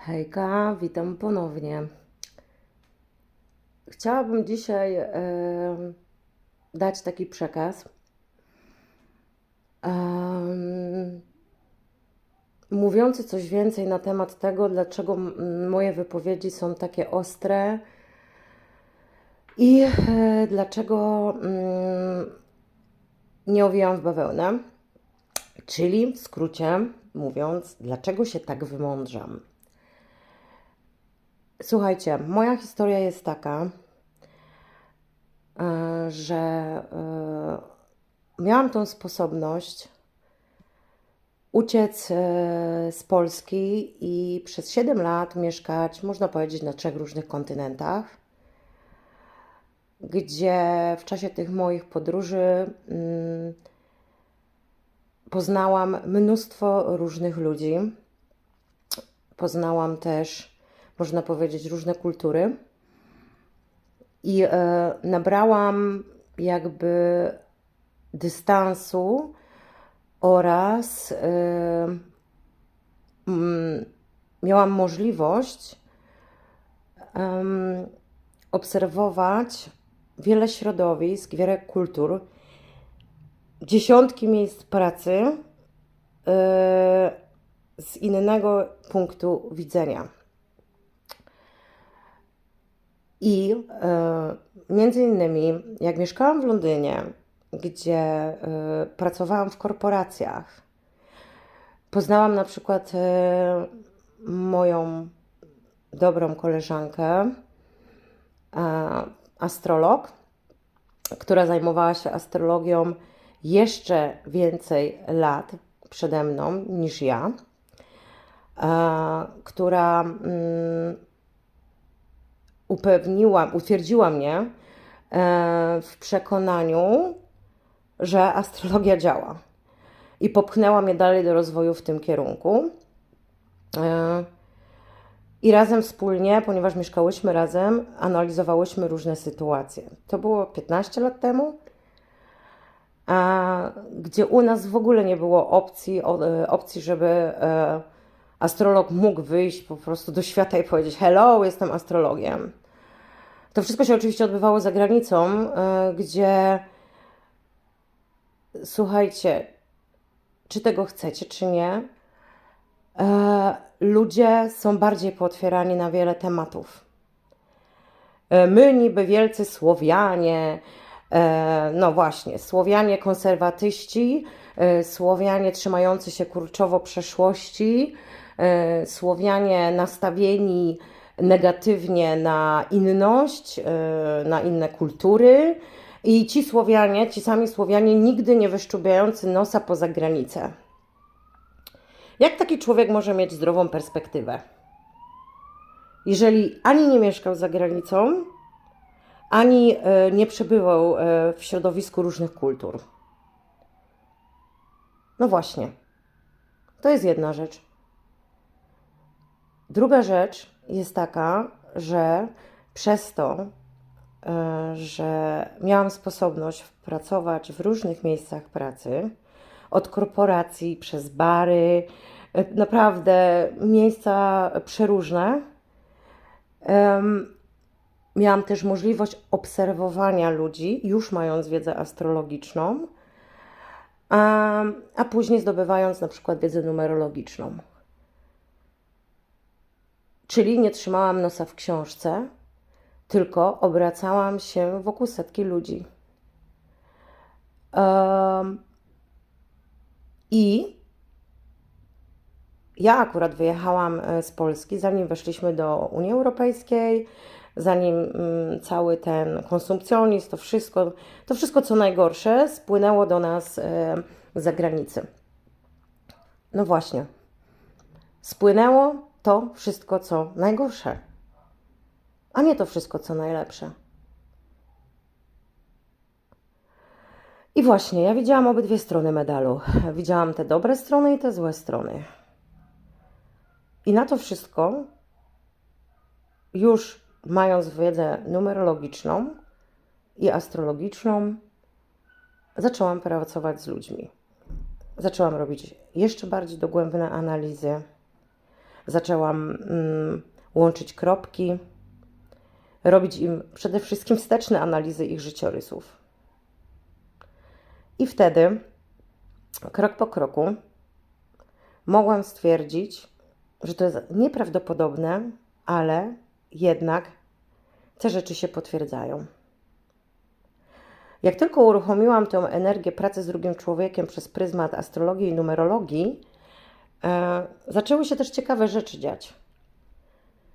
Hejka, witam ponownie. Chciałabym dzisiaj e, dać taki przekaz. em, mówiący coś więcej na temat tego, dlaczego moje wypowiedzi są takie ostre i e, dlaczego mm, nie owijam w bawełnę. Czyli w skrócie mówiąc, dlaczego się tak wymądrzam. Słuchajcie, moja historia jest taka, e, że e, miałam tą sposobność uciec e, z Polski i przez 7 lat mieszkać, można powiedzieć, na trzech różnych kontynentach, gdzie w czasie tych moich podróży mm, poznałam mnóstwo różnych ludzi. Poznałam też, można powiedzieć, różne kultury i e, nabrałam jakby dystansu oraz e, mm, miałam możliwość em, obserwować wiele środowisk, wiele kultur, dziesiątki miejsc pracy e, z innego punktu widzenia. I e, między innymi, jak mieszkałam w Londynie, gdzie e, pracowałam w korporacjach, poznałam na przykład e, moją dobrą koleżankę, astrolog, która zajmowała się astrologią jeszcze więcej lat przede mną niż ja, która mm, upewniła, utwierdziła mnie e, w przekonaniu, że astrologia działa. I popchnęła mnie dalej do rozwoju w tym kierunku. E, I razem wspólnie, ponieważ mieszkałyśmy razem, analizowałyśmy różne sytuacje. To było 15 lat temu, gdzie u nas w ogóle nie było opcji, e, opcji żeby astrolog mógł wyjść po prostu do świata i powiedzieć: Hello, jestem astrologiem. To wszystko się oczywiście odbywało za granicą, e, gdzie słuchajcie, czy tego chcecie, czy nie, e, ludzie są bardziej pootwierani na wiele tematów. E, My niby wielcy Słowianie, no właśnie, Słowianie konserwatyści, Słowianie trzymający się kurczowo przeszłości, Słowianie nastawieni negatywnie na inność, e, na inne kultury i ci Słowianie, ci sami Słowianie nigdy nie wyszczubiający nosa poza granicę. Jak taki człowiek może mieć zdrową perspektywę? jeżeli ani nie mieszkał za granicą, ani e, nie przebywał e, w środowisku różnych kultur. No właśnie. To jest jedna rzecz. Druga rzecz jest taka, że przez to, e, że miałam sposobność pracować w różnych miejscach pracy, od korporacji przez bary, e, naprawdę miejsca przeróżne, miałam też możliwość obserwowania ludzi, już mając wiedzę astrologiczną, a później zdobywając na przykład wiedzę numerologiczną. Czyli nie trzymałam nosa w książce, tylko obracałam się wokół setki ludzi. Em, I ja akurat wyjechałam e, z Polski, zanim weszliśmy do Unii Europejskiej, zanim mm, cały ten konsumpcjonizm, to wszystko, to wszystko co najgorsze spłynęło do nas e, z zagranicy. No właśnie, spłynęło to wszystko co najgorsze, a nie to wszystko co najlepsze. I właśnie, ja widziałam obydwie strony medalu. Widziałam te dobre strony i te złe strony. I na to wszystko, już mając wiedzę numerologiczną i astrologiczną, zaczęłam pracować z ludźmi. Zaczęłam robić jeszcze bardziej dogłębne analizy. Zaczęłam mm, łączyć kropki, robić im przede wszystkim wsteczne analizy ich życiorysów. I wtedy, krok po kroku, mogłam stwierdzić, że to jest nieprawdopodobne, ale jednak te rzeczy się potwierdzają. Jak tylko uruchomiłam tę energię pracy z drugim człowiekiem przez pryzmat astrologii i numerologii, e, zaczęły się też ciekawe rzeczy dziać.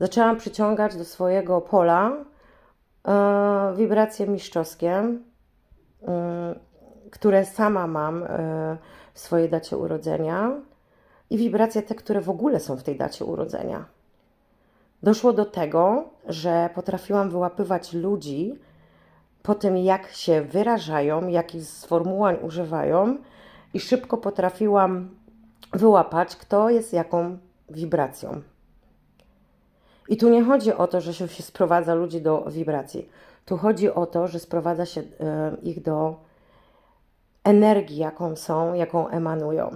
Zaczęłam przyciągać do swojego pola e, wibracje mistrzowskie, które sama mam e, w swojej dacie urodzenia i wibracje te, które w ogóle są w tej dacie urodzenia. Doszło do tego, że potrafiłam wyłapywać ludzi po tym, jak się wyrażają, jakich sformułowań używają, i szybko potrafiłam wyłapać, kto jest jaką wibracją. I tu nie chodzi o to, że się, sprowadza ludzi do wibracji. Tu chodzi o to, że sprowadza się e, ich do energii, jaką są, jaką emanują.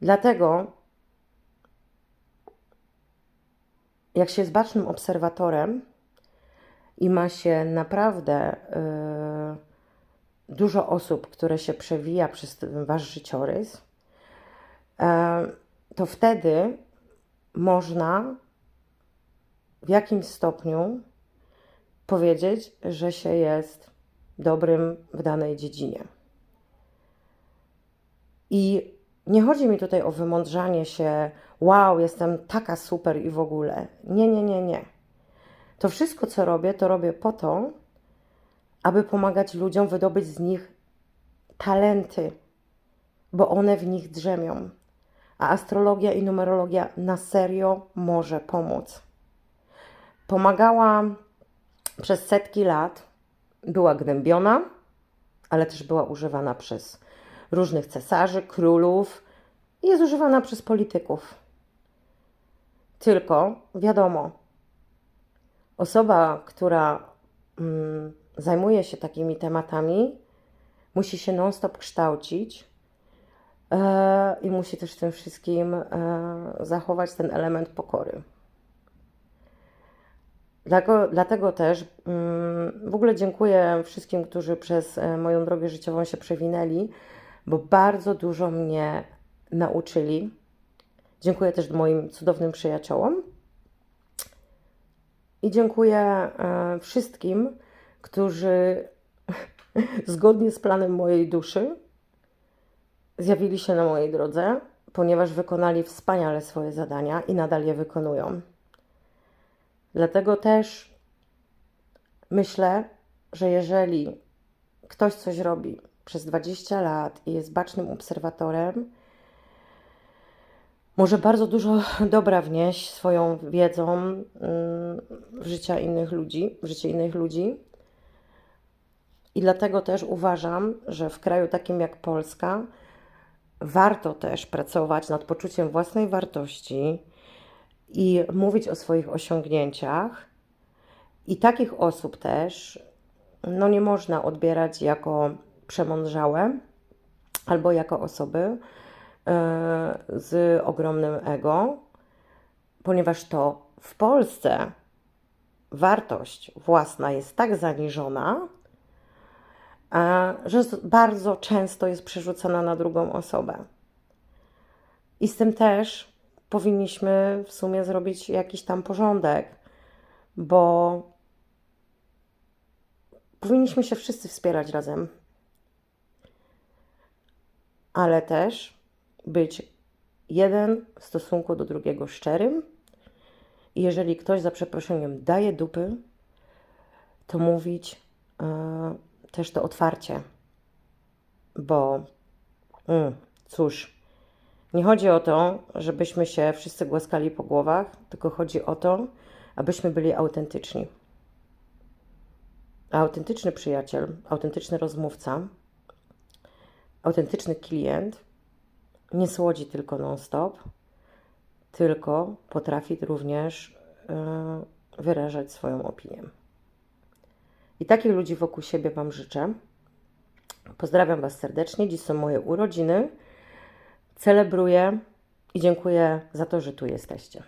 Dlatego, jak się jest bacznym obserwatorem i ma się naprawdę yy, dużo osób, które się przewija przez wasz życiorys, yy, to wtedy można w jakimś stopniu powiedzieć, że się jest dobrym w danej dziedzinie. I nie chodzi mi tutaj o wymądrzanie się, wow, jestem taka super i w ogóle. Nie, nie, nie, nie. To wszystko, co robię, to robię po to, aby pomagać ludziom wydobyć z nich talenty, bo one w nich drzemią. A astrologia i numerologia na serio może pomóc. Pomagała przez setki lat, była gnębiona, ale też była używana przez różnych cesarzy, królów jest używana przez polityków. Tylko wiadomo, osoba, która mm, zajmuje się takimi tematami, musi się non-stop kształcić e, i musi też w tym wszystkim e, zachować ten element pokory. Dlatego, dlatego też mm, w ogóle dziękuję wszystkim, którzy przez e, moją drogę życiową się przewinęli, bo bardzo dużo mnie nauczyli. Dziękuję też moim cudownym przyjaciołom. I dziękuję wszystkim, którzy zgodnie z planem mojej duszy zjawili się na mojej drodze, ponieważ wykonali wspaniale swoje zadania i nadal je wykonują. Dlatego też myślę, że jeżeli ktoś coś robi przez 20 lat i jest bacznym obserwatorem, może bardzo dużo dobra wnieść swoją wiedzą mm, w życie innych ludzi, w życie innych ludzi. I dlatego też uważam, że w kraju takim jak Polska warto też pracować nad poczuciem własnej wartości i mówić o swoich osiągnięciach. I takich osób też no nie można odbierać jako przemądrzałe albo jako osoby e, z ogromnym ego, ponieważ to w Polsce wartość własna jest tak zaniżona, że bardzo często jest przerzucana na drugą osobę. I z tym też powinniśmy w sumie zrobić jakiś tam porządek, bo powinniśmy się wszyscy wspierać razem ale też być jeden w stosunku do drugiego szczerym. I jeżeli ktoś za przeproszeniem daje dupy, to mówić yy, też to otwarcie. Bo yy, cóż, nie chodzi o to, żebyśmy się wszyscy głaskali po głowach, tylko chodzi o to, abyśmy byli autentyczni. A autentyczny przyjaciel, autentyczny rozmówca autentyczny klient nie słodzi tylko non-stop, tylko potrafi również yy, wyrażać swoją opinię. I takich ludzi wokół siebie Wam życzę. Pozdrawiam Was serdecznie. Dziś są moje urodziny. Celebruję i dziękuję za to, że tu jesteście.